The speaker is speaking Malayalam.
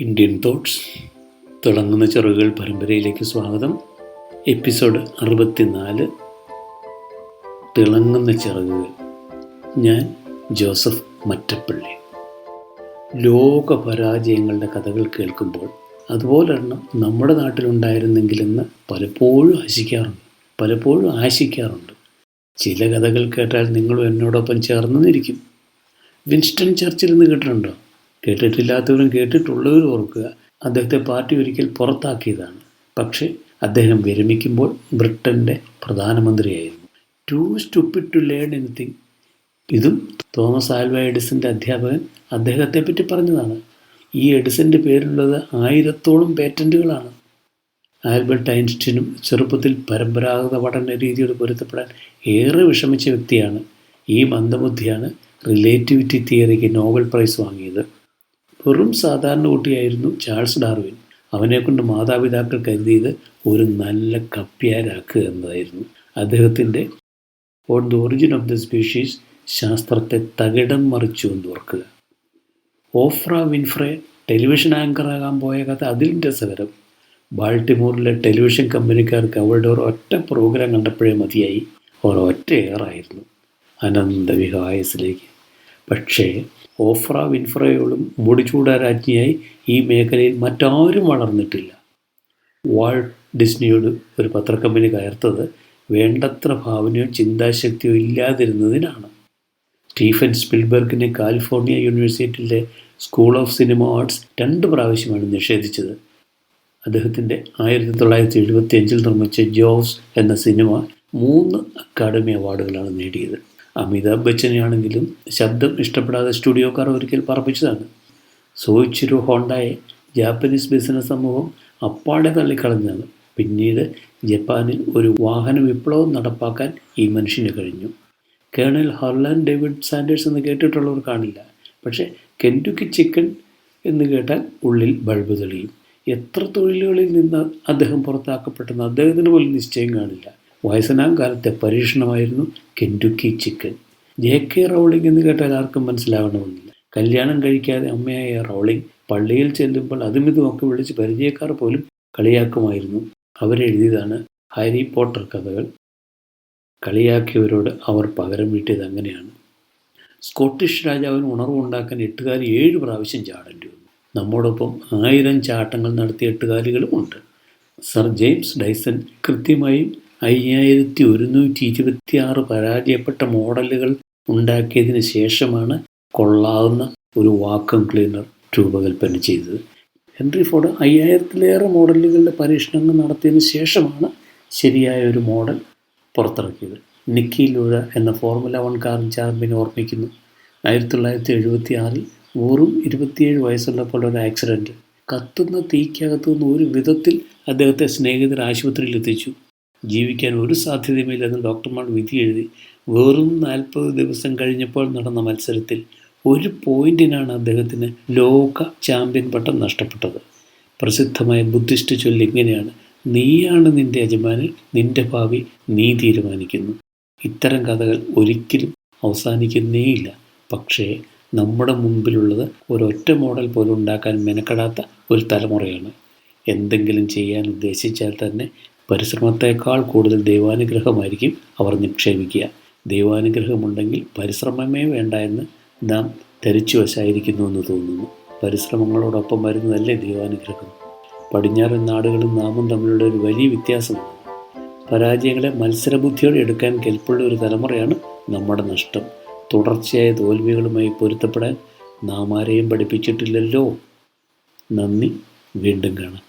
ഇന്ത്യൻ തോട്ട്സ് തിളങ്ങുന്ന ചെറുകൾ പരമ്പരയിലേക്ക് സ്വാഗതം. എപ്പിസോഡ് അറുപത്തിനാല്. തിളങ്ങുന്ന ചിറകുകൾ ഞാൻ ജോസഫ് മറ്റപ്പള്ളി. ലോക പരാജയങ്ങളുടെ കഥകൾ കേൾക്കുമ്പോൾ അതുപോലൊരെണ്ണം നമ്മുടെ നാട്ടിലുണ്ടായിരുന്നെങ്കിലെന്ന് പലപ്പോഴും ആശിക്കാറുണ്ട് പലപ്പോഴും ആശിക്കാറുണ്ട്. ചില കഥകൾ കേട്ടാൽ നിങ്ങളും എന്നോടൊപ്പം ചേർന്നിരിക്കും. വിൻസ്റ്റൺ ചർച്ചിൽ നിന്ന് കേട്ടിട്ടുണ്ടോ? കേട്ടിട്ടില്ലാത്തവരും കേട്ടിട്ടുള്ളവരും ഓർക്കുക അദ്ദേഹത്തെ പാർട്ടി ഒരിക്കൽ പുറത്താക്കിയതാണ്. പക്ഷേ അദ്ദേഹം വിരമിക്കുമ്പോൾ ബ്രിട്ടന്റെ പ്രധാനമന്ത്രിയായിരുന്നു. Too stupid to learn anything ഇതും തോമസ് ആൽവ എഡിസന്റെ അധ്യാപകൻ അദ്ദേഹത്തെ പറ്റി പറഞ്ഞതാണ്. ഈ എഡിസന്റെ പേരിലുള്ളത് ആയിരത്തോളം പേറ്റന്റുകളാണ് ആൽബർട്ട് ഐൻസ്റ്റീനും ചെറുപ്പത്തിൽ പരമ്പരാഗത പഠന രീതിയോട് പൊരുത്തപ്പെടാൻ ഏറെ വിഷമിച്ച വ്യക്തിയാണ്. ഈ മന്ദബുദ്ധിയാണ് റിലേറ്റിവിറ്റി തിയറിക്ക് നോബൽ പ്രൈസ് വാങ്ങിയത്. വെറും സാധാരണ കുട്ടിയായിരുന്നു ചാൾസ് ഡാർവിൻ. അവനെക്കൊണ്ട് മാതാപിതാക്കൾ കരുതിയത് ഒരു നല്ല കപ്പ്യാരാക്കുക എന്നതായിരുന്നു അദ്ദേഹത്തിന്റെ on the origin of the species ശാസ്ത്രത്തെ തകിടം മറിച്ചു എന്ന് ഓർക്കുക. ഓഫ്ര വിൻഫ്രെ ടെലിവിഷൻ ആങ്കറാകാൻ പോയ കഥ അതിലും രസകരം. ബാൾട്ടിമോറിലെ ടെലിവിഷൻ കമ്പനിക്കാർക്ക് അവളുടെ ഒരു ഒറ്റ പ്രോഗ്രാം കണ്ടപ്പോഴേ മതിയായി. അവർ ഒറ്റ ഏറായിരുന്നു അനന്തവിഹായസിലേക്ക്. പക്ഷേ ഓഫ്ര വിൻഫ്രയോളും മുടിച്ചൂടാ രാജ്ഞിയായി ഈ മേഖലയിൽ മറ്റാരും വളർന്നിട്ടില്ല. വാൾട്ട് ഡിസ്നിയോട് ഒരു പത്രക്കമ്പനി കയർത്തത് വേണ്ടത്ര ഭാവനയോ ചിന്താശക്തിയോ ഇല്ലാതിരുന്നതിനാണ്. സ്റ്റീഫൻ സ്പിൽബർഗിനെ കാലിഫോർണിയ യൂണിവേഴ്സിറ്റിയിലെ സ്കൂൾ ഓഫ് സിനിമ ആർട്സ് രണ്ട് പ്രാവശ്യമാണ് നിഷേധിച്ചത്. അദ്ദേഹത്തിന്റെ ആയിരത്തി തൊള്ളായിരത്തി എഴുപത്തി അഞ്ചിൽ നിർമ്മിച്ച ജോസ് എന്ന സിനിമ മൂന്ന് അക്കാഡമി അവാർഡുകളാണ് നേടിയത്. അമിതാഭ് ബച്ചനെയാണെങ്കിലും ശബ്ദം ഇഷ്ടപ്പെടാതെ സ്റ്റുഡിയോക്കാർ ഒരിക്കൽ പറപ്പിച്ചതാണ്. സോയിച്ചിരു ഹോണ്ടയെ ജാപ്പനീസ് ബിസിനസ് സമൂഹം അപ്പാടെ തള്ളിക്കളഞ്ഞാണ് പിന്നീട് ജപ്പാനിൽ ഒരു വാഹന വിപ്ലവം നടപ്പാക്കാൻ ഈ മനുഷ്യന് കഴിഞ്ഞു. കേണൽ ഹർലാൻ ഡേവിഡ് സാൻഡേഴ്സ് എന്ന് കേട്ടിട്ടുള്ളവർ കാണില്ല. പക്ഷേ കെൻഡുക്കി ചിക്കൻ എന്ന് കേട്ടാൽ ഉള്ളിൽ ബൾബ് തെളിയും. എത്ര തൊഴിലുകളിൽ നിന്ന് അദ്ദേഹം പുറത്താക്കപ്പെട്ടെന്ന് അദ്ദേഹത്തിന് പോലും നിശ്ചയം കാണില്ല. വയസ്സനാം കാലത്തെ പരീക്ഷണമായിരുന്നു Kentucky chicken. J K Rowling എന്ന് കേട്ടാൽ ആർക്കും മനസ്സിലാവണമെന്നില്ല. കല്യാണം കഴിക്കാതെ അമ്മയായ റൗളിംഗ് പള്ളിയിൽ ചെല്ലുമ്പോൾ അതും ഇതുമൊക്കെ വിളിച്ച് പരിചയക്കാർ പോലും കളിയാക്കുമായിരുന്നു. അവരെഴുതിയതാണ് ഹാരി പോട്ടർ കഥകൾ. കളിയാക്കിയവരോട് അവർ പകരം വീട്ടിയത് അങ്ങനെയാണ്. സ്കോട്ടിഷ് രാജാവിന് ഉണർവുണ്ടാക്കാൻ എട്ടുകാലി ഏഴ് പ്രാവശ്യം ചാടേണ്ടി വന്നു. നമ്മോടൊപ്പം ആയിരം ചാട്ടങ്ങൾ നടത്തിയ എട്ടുകാലികളുമുണ്ട് സർ ജെയിംസ് ഡൈസൺ കൃത്യമായും അയ്യായിരത്തി ഒരുന്നൂറ്റി ഇരുപത്തി ആറ് പരാജയപ്പെട്ട മോഡലുകൾ ഉണ്ടാക്കിയതിന് ശേഷമാണ് കൊള്ളാവുന്ന ഒരു വാക്വം ക്ലീനർ രൂപകൽപ്പന ചെയ്തത്. ഹെൻറി ഫോർഡ് അയ്യായിരത്തിലേറെ മോഡലുകളുടെ പരീക്ഷണങ്ങൾ നടത്തിയതിന് ശേഷമാണ് ശരിയായ ഒരു മോഡൽ പുറത്തിറക്കിയത്. നിക്കി ലൂഴ എന്ന ഫോർമുല വൺ കാർ ചാമ്പ്യൻ ഓർമ്മിക്കുന്നു. ആയിരത്തി തൊള്ളായിരത്തി എഴുപത്തി ആറിൽ വെറും ഇരുപത്തിയേഴ് വയസ്സുള്ളപ്പോൾ ഒരു ആക്സിഡന്റ് കത്തുന്ന തീക്കകത്തു നിന്ന് ഒരു വിധത്തിൽ അദ്ദേഹത്തെ സ്നേഹിതർ ആശുപത്രിയിൽ എത്തിച്ചു ജീവിക്കാൻ ഒരു സാധ്യതയുമില്ലെന്ന് ഡോക്ടർമാർ വിധി എഴുതി വെറും നാൽപ്പത് ദിവസം കഴിഞ്ഞപ്പോൾ നടന്ന മത്സരത്തിൽ ഒരു പോയിന്റിനാണ് അദ്ദേഹത്തിന് ലോക ചാമ്പ്യൻ പട്ടം നഷ്ടപ്പെട്ടത്. പ്രസിദ്ധമായ ബുദ്ധിസ്റ്റ് ചൊല്ല് ഇങ്ങനെയാണ് നീയാണ് നിന്റെ യജമാനൻ നിന്റെ ഭാവി നീ തീരുമാനിക്കുന്നു. ഇത്തരം കഥകൾ ഒരിക്കലും അവസാനിക്കുന്നേയില്ല. പക്ഷേ നമ്മുടെ മുമ്പിലുള്ളത് ഒരൊറ്റ മോഡൽ പോലും ഉണ്ടാക്കാൻ മെനക്കെടാത്ത ഒരു തലമുറയാണ്. എന്തെങ്കിലും ചെയ്യാൻ ഉദ്ദേശിച്ചാൽ തന്നെ പരിശ്രമത്തേക്കാൾ കൂടുതൽ ദൈവാനുഗ്രഹമായിരിക്കും അവർ നിക്ഷേപിക്കുക. ദൈവാനുഗ്രഹമുണ്ടെങ്കിൽ പരിശ്രമമേ വേണ്ട എന്ന് നാം ധരിച്ചു വശായിരിക്കുന്നു എന്ന് തോന്നുന്നു. പരിശ്രമങ്ങളോടൊപ്പം വരുന്നതല്ലേ ദൈവാനുഗ്രഹം? പടിഞ്ഞാറൻ നാടുകളും നാമും തമ്മിലുള്ള ഒരു വലിയ വ്യത്യാസമാണ്. പരാജയങ്ങളെ മത്സരബുദ്ധിയോടെ എടുക്കാൻ കെൽപ്പുള്ള ഒരു തലമുറയാണ് നമ്മുടെ നഷ്ടം. തുടർച്ചയായ തോൽവികളുമായി പൊരുത്തപ്പെടാൻ നാം ആരെയും പഠിപ്പിച്ചിട്ടില്ലല്ലോ. നന്ദി വീണ്ടും കാണാം.